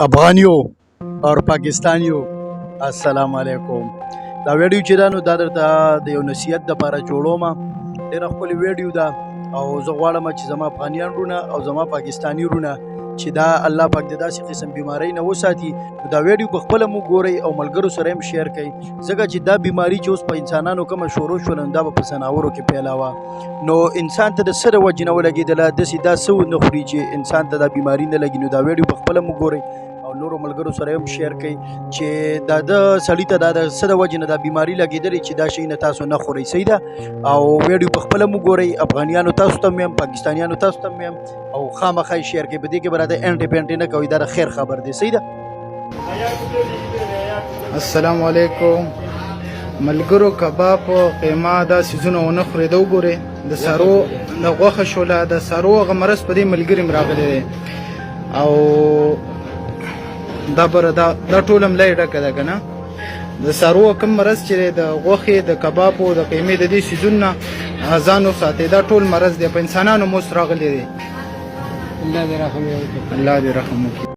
افغانیو او پاکستانیو السلام علیکم. دا ویډیو چې دا نو دا درته د یو نصیحت د لپاره جوړوم ډېره ښکلې ویډیو ده او زه غواړم چې زما افغانیان رونه او زما پاکستانی رونه چې دا الله پاک د داسې قسم بیماری نه وساتي دا ویډیو په خپله مو ګورئ او ملګرو سره هم شیر کړئ ځکه چې دا بیماری چې اوس په انسانانو کومه شروع شوله نو دا په ځناورو کې پیلاوه نو انسان ته د څه د وجې نه ولګېدله داسې دا څه نه خوري چې انسان ته دا بیماری نه لګي نو دا ویډیو په خپله مو ګورئ او نورو ملګرو سره هم شیر کړئ چې دا د سړی ته دا د څه د وجې نه دا بیماری لګېدلې چې دا شی نه تاسو نه خورئ صحیح ده؟ او ویډیو په خپله مو ګورئ افغانیانو تاسو ته هم پاکستانیانو تاسو ته هم او خامخا شیر کړئ په دې کې به راته انټي پینټي نه کوئ دا د خیر خبر دی صحیح ده؟ السلام علیکم. ملګرو کباب قیمه دا سيزونه ونه خوري دا وګوره د سارو د غوخه شوله د سارو غمرس په دې ملګری مراغلي او دا بر دا دا ټولم لای ډکه ده کنه د سارو کم مرز چې د غوخه د کباب او د قیمه د دې سيزونه ازانو ساتي. دا ټول مرز دی په انسانانو مو سراغلي دي. الله دې رحم وکړي. الله دې رحم وکړي